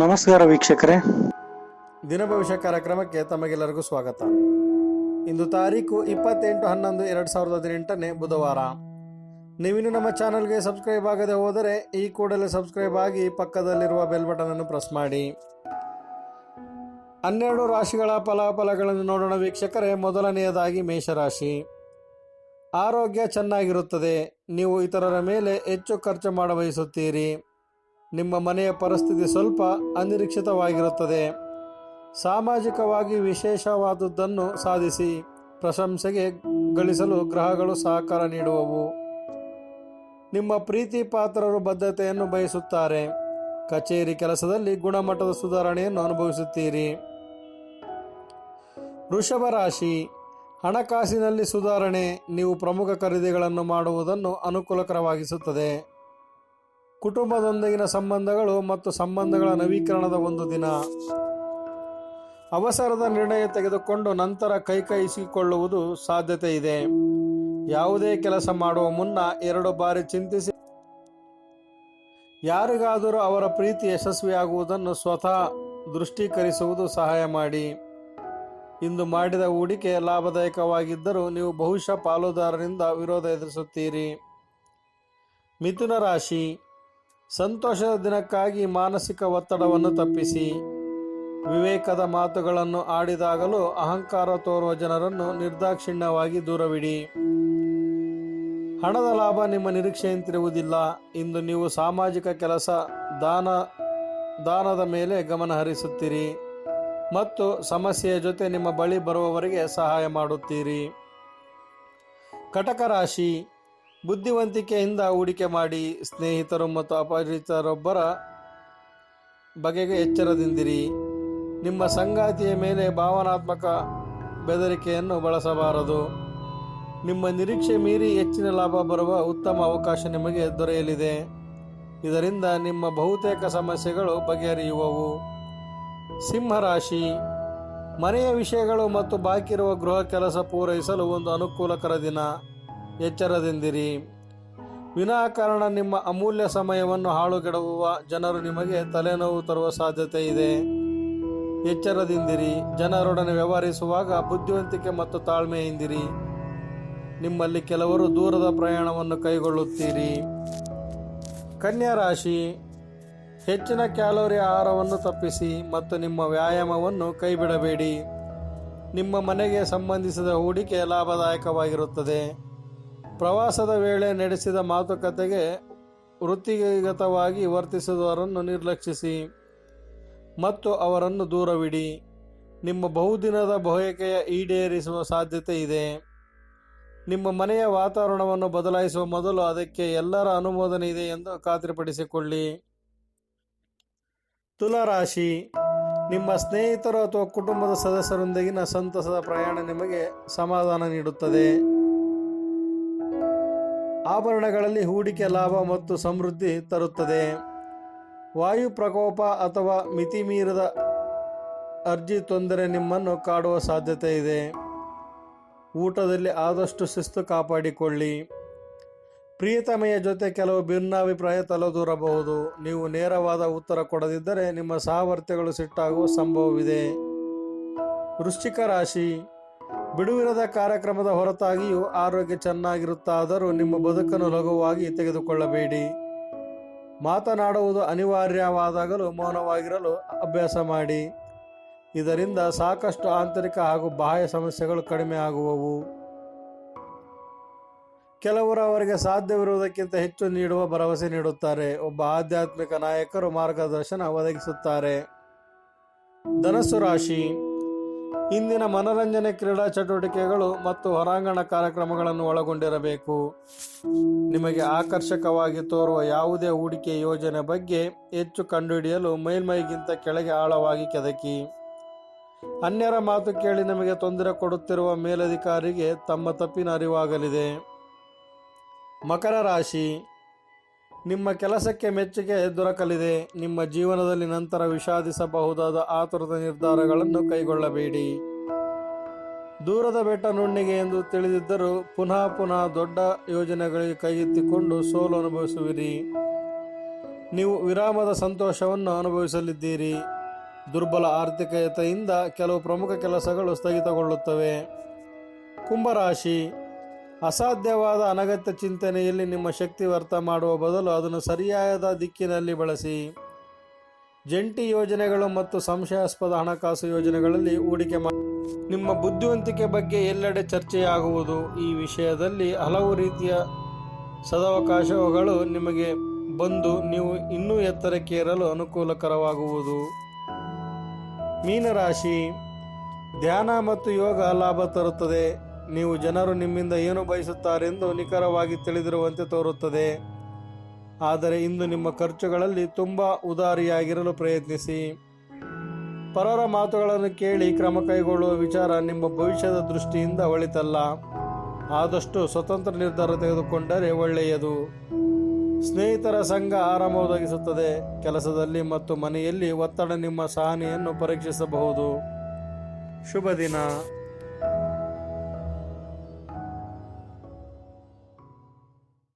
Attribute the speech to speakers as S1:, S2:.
S1: ನಮಸ್ಕಾರ ವೀಕ್ಷಕರೇ.
S2: ದಿನ ಭವಿಷ್ಯ ಕಾರ್ಯಕ್ರಮಕ್ಕೆ ತಮಗೆಲ್ಲರಿಗೂ ಸ್ವಾಗತ. ಇಂದು ತಾರೀಕು ಇಪ್ಪತ್ತೆಂಟು ಹನ್ನೊಂದು ಎರಡು ಸಾವಿರದ ಹದಿನೆಂಟನೇ ಬುಧವಾರ. ನೀವಿನ್ನು ನಮ್ಮ ಚಾನಲ್ಗೆ ಸಬ್ಸ್ಕ್ರೈಬ್ ಆಗದೆ ಹೋದರೆ ಈ ಕೂಡಲೇ ಸಬ್ಸ್ಕ್ರೈಬ್ ಆಗಿ ಪಕ್ಕದಲ್ಲಿರುವ ಬೆಲ್ ಬಟನ್ ಅನ್ನು ಪ್ರೆಸ್ ಮಾಡಿ. ಹನ್ನೆರಡು ರಾಶಿಗಳ ಫಲಾಫಲಗಳನ್ನು ನೋಡೋಣ ವೀಕ್ಷಕರೇ. ಮೊದಲನೆಯದಾಗಿ ಮೇಷರಾಶಿ. ಆರೋಗ್ಯ ಚೆನ್ನಾಗಿರುತ್ತದೆ. ನೀವು ಇತರರ ಮೇಲೆ ಹೆಚ್ಚು ಖರ್ಚು ಮಾಡ ಬಯಸುತ್ತೀರಿ ನಿಮ್ಮ ಮನೆಯ ಪರಿಸ್ಥಿತಿ ಸ್ವಲ್ಪ ಅನಿರೀಕ್ಷಿತವಾಗಿರುತ್ತದೆ. ಸಾಮಾಜಿಕವಾಗಿ ವಿಶೇಷವಾದದ್ದನ್ನು ಸಾಧಿಸಿ, ಪ್ರಶಂಸೆಗೆ ಗಳಿಸಲು ಗ್ರಹಗಳು ಸಹಕಾರ ನೀಡುವವು. ನಿಮ್ಮ ಪ್ರೀತಿ ಪಾತ್ರರು ಬದ್ಧತೆಯನ್ನು ಬಯಸುತ್ತಾರೆ. ಕಚೇರಿ ಕೆಲಸದಲ್ಲಿ ಗುಣಮಟ್ಟದ ಸುಧಾರಣೆಯನ್ನು ಅನುಭವಿಸುತ್ತೀರಿ. ವೃಷಭ ರಾಶಿ, ಹಣಕಾಸಿನಲ್ಲಿ ಸುಧಾರಣೆ, ನೀವು ಪ್ರಮುಖ ಖರೀದಿಗಳನ್ನು ಮಾಡುವುದನ್ನು ಅನುಕೂಲಕರವಾಗಿಸುತ್ತದೆ. ಕುಟುಂಬದೊಂದಿಗಿನ ಸಂಬಂಧಗಳು ಮತ್ತು ಸಂಬಂಧಗಳ ನವೀಕರಣದ ಒಂದು ದಿನ. ಅವಸರದ ನಿರ್ಣಯ ತೆಗೆದುಕೊಂಡು ನಂತರ ಕೈಕೈಸಿಕೊಳ್ಳುವುದು ಸಾಧ್ಯತೆ ಇದೆ ಯಾವುದೇ ಕೆಲಸ ಮಾಡುವ ಮುನ್ನ ಎರಡು ಬಾರಿ ಚಿಂತಿಸಿ. ಯಾರಿಗಾದರೂ ಅವರ ಪ್ರೀತಿ ಯಶಸ್ವಿಯಾಗುವುದನ್ನು ಸ್ವತಃ ದೃಷ್ಟೀಕರಿಸುವುದು ಸಹಾಯ ಮಾಡಿ. ಇಂದು ಮಾಡಿದ ಹೂಡಿಕೆ ಲಾಭದಾಯಕವಾಗಿದ್ದರೂ ನೀವು ಬಹುಶಃ ಪಾಲುದಾರರಿಂದ ವಿರೋಧ ಎದುರಿಸುತ್ತೀರಿ. ಮಿಥುನ ರಾಶಿ. ಸಂತೋಷದ ದಿನಕ್ಕಾಗಿ ಮಾನಸಿಕ ಒತ್ತಡವನ್ನು ತಪ್ಪಿಸಿ, ವಿವೇಕದ ಮಾತುಗಳನ್ನು ಆಡಿದಾಗಲೂ ಅಹಂಕಾರ ತೋರುವ ಜನರನ್ನು ನಿರ್ದಾಕ್ಷಿಣ್ಯವಾಗಿ ದೂರವಿಡಿ. ಹಣದ ಲಾಭ ನಿಮ್ಮ ನಿರೀಕ್ಷೆಯಂತಿರುವುದಿಲ್ಲ. ಇಂದು ನೀವು ಸಾಮಾಜಿಕ ಕೆಲಸ, ದಾನ, ದಾನದ ಮೇಲೆ ಗಮನ ಹರಿಸುತ್ತೀರಿ ಮತ್ತು ಸಮಸ್ಯೆಯ ಜೊತೆ ನಿಮ್ಮ ಬಳಿ ಬರುವವರಿಗೆ ಸಹಾಯ ಮಾಡುತ್ತೀರಿ. ಕಟಕ ರಾಶಿ ಬುದ್ಧಿವಂತಿಕೆಯಿಂದ ಹೂಡಿಕೆ ಮಾಡಿ ಸ್ನೇಹಿತರು ಮತ್ತು ಅಪರಿಚಿತರೊಬ್ಬರ ಬಗೆಗೆ ಎಚ್ಚರದಿಂದಿರಿ. ನಿಮ್ಮ ಸಂಗಾತಿಯ ಮೇಲೆ ಭಾವನಾತ್ಮಕ ಬೆದರಿಕೆಯನ್ನು ಬಳಸಬಾರದು. ನಿಮ್ಮ ನಿರೀಕ್ಷೆ ಮೀರಿ ಹೆಚ್ಚಿನ ಲಾಭ ಬರುವ ಉತ್ತಮ ಅವಕಾಶ ನಿಮಗೆ ದೊರೆಯಲಿದೆ. ಇದರಿಂದ ನಿಮ್ಮ ಬಹುತೇಕ ಸಮಸ್ಯೆಗಳು ಬಗೆಹರಿಯುವವು. ಸಿಂಹರಾಶಿ, ಮನೆಯ ವಿಷಯಗಳು ಮತ್ತು ಬಾಕಿರುವ ಗೃಹ ಕೆಲಸ ಪೂರೈಸಲು ಒಂದು ಅನುಕೂಲಕರ ದಿನ. ಎಚ್ಚರದಿಂದಿರಿ. ವಿನಾಕಾರಣ ನಿಮ್ಮ ಅಮೂಲ್ಯ ಸಮಯವನ್ನು ಹಾಳುಗೆಡುವ ಜನರು ನಿಮಗೆ ತಲೆನೋವು ತರುವ ಸಾಧ್ಯತೆ ಇದೆ. ಎಚ್ಚರದಿಂದಿರಿ. ಜನರೊಡನೆ ವ್ಯವಹರಿಸುವಾಗ ಬುದ್ಧಿವಂತಿಕೆ ಮತ್ತು ತಾಳ್ಮೆಯಿಂದಿರಿ. ನಿಮ್ಮಲ್ಲಿ ಕೆಲವರು ದೂರದ ಪ್ರಯಾಣವನ್ನು ಕೈಗೊಳ್ಳುತ್ತೀರಿ. ಕನ್ಯಾ ರಾಶಿ, ಹೆಚ್ಚಿನ ಕ್ಯಾಲೋರಿ ಆಹಾರವನ್ನು ತಪ್ಪಿಸಿ ಮತ್ತು ನಿಮ್ಮ ವ್ಯಾಯಾಮವನ್ನು ಕೈಬಿಡಬೇಡಿ. ನಿಮ್ಮ ಮನೆಗೆ ಸಂಬಂಧಿಸಿದ ಹೂಡಿಕೆ ಲಾಭದಾಯಕವಾಗಿರುತ್ತದೆ. ಪ್ರವಾಸದ ವೇಳೆ ನಡೆಸಿದ ಮಾತುಕತೆಗೆ ವೃತ್ತಿಗತವಾಗಿ ವರ್ತಿಸುವವರನ್ನು ನಿರ್ಲಕ್ಷಿಸಿ ಮತ್ತು ಅವರನ್ನು ದೂರವಿಡಿ. ನಿಮ್ಮ ಬಹುದಿನದ ಬಯಕೆಯ ಈಡೇರಿಸುವ ಸಾಧ್ಯತೆ ಇದೆ. ನಿಮ್ಮ ಮನೆಯ ವಾತಾವರಣವನ್ನು ಬದಲಾಯಿಸುವ ಮೊದಲು ಅದಕ್ಕೆ ಎಲ್ಲರ ಅನುಮೋದನೆ ಇದೆ ಎಂದು ಖಾತ್ರಿಪಡಿಸಿಕೊಳ್ಳಿ. ತುಲಾರಾಶಿ, ನಿಮ್ಮ ಸ್ನೇಹಿತರು ಅಥವಾ ಕುಟುಂಬದ ಸದಸ್ಯರೊಂದಿಗಿನ ಸಂತಸದ ಪ್ರಯಾಣ ನಿಮಗೆ ಸಮಾಧಾನ ನೀಡುತ್ತದೆ. ಆಭರಣಗಳಲ್ಲಿ ಹೂಡಿಕೆ ಲಾಭ ಮತ್ತು ಸಮೃದ್ಧಿ ತರುತ್ತದೆ. ವಾಯು ಪ್ರಕೋಪ ಅಥವಾ ಮಿತಿಮೀರದ ಅರ್ಜಿ ತೊಂದರೆ ನಿಮ್ಮನ್ನು ಕಾಡುವ ಸಾಧ್ಯತೆ ಇದೆ. ಊಟದಲ್ಲಿ ಆದಷ್ಟು ಶಿಸ್ತು ಕಾಪಾಡಿಕೊಳ್ಳಿ. ಪ್ರಿಯತಮೆಯ ಜೊತೆ ಕೆಲವು ಭಿನ್ನಾಭಿಪ್ರಾಯ ತಲೆದೂರಬಹುದು. ನೀವು ನೇರವಾದ ಉತ್ತರ ಕೊಡದಿದ್ದರೆ ನಿಮ್ಮ ಸಾಮರ್ಥ್ಯಗಳು ಸಿಟ್ಟಾಗುವ ಸಂಭವವಿದೆ. ವೃಶ್ಚಿಕ ರಾಶಿ. ಬಿಡುವಿರದ ಕಾರ್ಯಕ್ರಮದ ಹೊರತಾಗಿಯೂ ಆರೋಗ್ಯ ಚೆನ್ನಾಗಿರುತ್ತಾದರೂ ನಿಮ್ಮ ಬದುಕನ್ನು ಲಘುವಾಗಿ ತೆಗೆದುಕೊಳ್ಳಬೇಡಿ. ಮಾತನಾಡುವುದು ಅನಿವಾರ್ಯವಾದಾಗಲೂ ಮೌನವಾಗಿರಲು ಅಭ್ಯಾಸ ಮಾಡಿ. ಇದರಿಂದ ಸಾಕಷ್ಟು ಆಂತರಿಕ ಹಾಗೂ ಬಾಹ್ಯ ಸಮಸ್ಯೆಗಳು ಕಡಿಮೆ ಆಗುವವು. ಕೆಲವರು ಅವರಿಗೆ ಸಾಧ್ಯವಿರುವುದಕ್ಕಿಂತ ಹೆಚ್ಚು ನೀಡುವ ಭರವಸೆ ನೀಡುತ್ತಾರೆ. ಒಬ್ಬ ಆಧ್ಯಾತ್ಮಿಕ ನಾಯಕರು ಮಾರ್ಗದರ್ಶನ ಒದಗಿಸುತ್ತಾರೆ. ಧನಸ್ಸು ರಾಶಿ. ಇಂದಿನ ಮನರಂಜನೆ ಕ್ರೀಡಾ ಚಟುವಟಿಕೆಗಳು ಮತ್ತು ಹೊರಾಂಗಣ ಕಾರ್ಯಕ್ರಮಗಳನ್ನು ಒಳಗೊಂಡಿರಬೇಕು. ನಿಮಗೆ ಆಕರ್ಷಕವಾಗಿ ತೋರುವ ಯಾವುದೇ ಹೂಡಿಕೆ ಯೋಜನೆ ಬಗ್ಗೆ ಹೆಚ್ಚು ಕಂಡುಹಿಡಿಯಲು ಮೇಲ್ಮೈಗಿಂತ ಕೆಳಗೆ ಆಳವಾಗಿ ಕೆದಕಿ. ಅನ್ಯರ ಮಾತು ಕೇಳಿ ನಿಮಗೆ ತೊಂದರೆ ಕೊಡುತ್ತಿರುವ ಮೇಲಧಿಕಾರಿಗೆ ತಮ್ಮ ತಪ್ಪಿನ ಅರಿವಾಗಲಿದೆ. ಮಕರ ರಾಶಿ. ನಿಮ್ಮ ಕೆಲಸಕ್ಕೆ ಮೆಚ್ಚುಗೆ ದೊರಕಲಿದೆ. ನಿಮ್ಮ ಜೀವನದಲ್ಲಿ ನಂತರ ವಿಷಾದಿಸಬಹುದಾದ ಆತುರದ ನಿರ್ಧಾರಗಳನ್ನು ಕೈಗೊಳ್ಳಬೇಡಿ. ದೂರದ ಬೆಟ್ಟ ನುಣ್ಣಿಗೆ ಎಂದು ತಿಳಿದಿದ್ದರೂ ಪುನಃ ಪುನಃ ದೊಡ್ಡ ಯೋಜನೆಗಳಿಗೆ ಕೈಗೆತ್ತಿಕೊಂಡು ಸೋಲು ಅನುಭವಿಸುವಿರಿ. ನೀವು ವಿರಾಮದ ಸಂತೋಷವನ್ನು ಅನುಭವಿಸಲಿದ್ದೀರಿ. ದುರ್ಬಲ ಆರ್ಥಿಕತೆಯಿಂದ ಕೆಲವು ಪ್ರಮುಖ ಕೆಲಸಗಳು ಸ್ಥಗಿತಗೊಳ್ಳುತ್ತವೆ. ಕುಂಭರಾಶಿ ಅಸಾಧ್ಯವಾದ ಅನಗತ್ಯ ಚಿಂತನೆಯಲ್ಲಿ ನಿಮ್ಮ ಶಕ್ತಿ ವ್ಯರ್ಥ ಮಾಡುವ ಬದಲು ಅದನ್ನು ಸರಿಯಾದ ದಿಕ್ಕಿನಲ್ಲಿ ಬಳಸಿ. ಜಂಟಿ ಯೋಜನೆಗಳು ಮತ್ತು ಸಂಶಯಾಸ್ಪದ ಹಣಕಾಸು ಯೋಜನೆಗಳಲ್ಲಿ ಹೂಡಿಕೆ ಮಾಡಿ ನಿಮ್ಮ ಬುದ್ಧಿವಂತಿಕೆ ಬಗ್ಗೆ ಎಲ್ಲೆಡೆ ಚರ್ಚೆಯಾಗುವುದು. ಈ ವಿಷಯದಲ್ಲಿ ಹಲವು ರೀತಿಯ ಸದವಕಾಶಗಳು ನಿಮಗೆ ಬಂದು ನೀವು ಇನ್ನೂ ಎತ್ತರಕ್ಕೇರಲು ಅನುಕೂಲಕರವಾಗುವುದು. ಮೀನರಾಶಿ. ಧ್ಯಾನ ಮತ್ತು ಯೋಗ ಲಾಭ ತರುತ್ತದೆ. ನೀವು ಜನರು ನಿಮ್ಮಿಂದ ಏನು ಬಯಸುತ್ತಾರೆಂದು ನಿಖರವಾಗಿ ತಿಳಿದಿರುವಂತೆ ತೋರುತ್ತದೆ. ಆದರೆ ಇಂದು ನಿಮ್ಮ ಖರ್ಚುಗಳಲ್ಲಿ ತುಂಬ ಉದಾರಿಯಾಗಿರಲು ಪ್ರಯತ್ನಿಸಿ. ಪರರ ಮಾತುಗಳನ್ನು ಕೇಳಿ ಕ್ರಮ ಕೈಗೊಳ್ಳುವ ವಿಚಾರ ನಿಮ್ಮ ಭವಿಷ್ಯದ ದೃಷ್ಟಿಯಿಂದ ಒಳಿತಲ್ಲ. ಆದಷ್ಟು ಸ್ವತಂತ್ರ ನಿರ್ಧಾರ ತೆಗೆದುಕೊಂಡರೆ ಒಳ್ಳೆಯದು. ಸ್ನೇಹಿತರ ಸಂಘ ಆರಾಮ ಒದಗಿಸುತ್ತದೆ ಕೆಲಸದಲ್ಲಿ ಮತ್ತು ಮನೆಯಲ್ಲಿ ಒತ್ತಡ ನಿಮ್ಮ ಸಹನೆಯನ್ನು ಪರೀಕ್ಷಿಸಬಹುದು. ಶುಭ ದಿನ.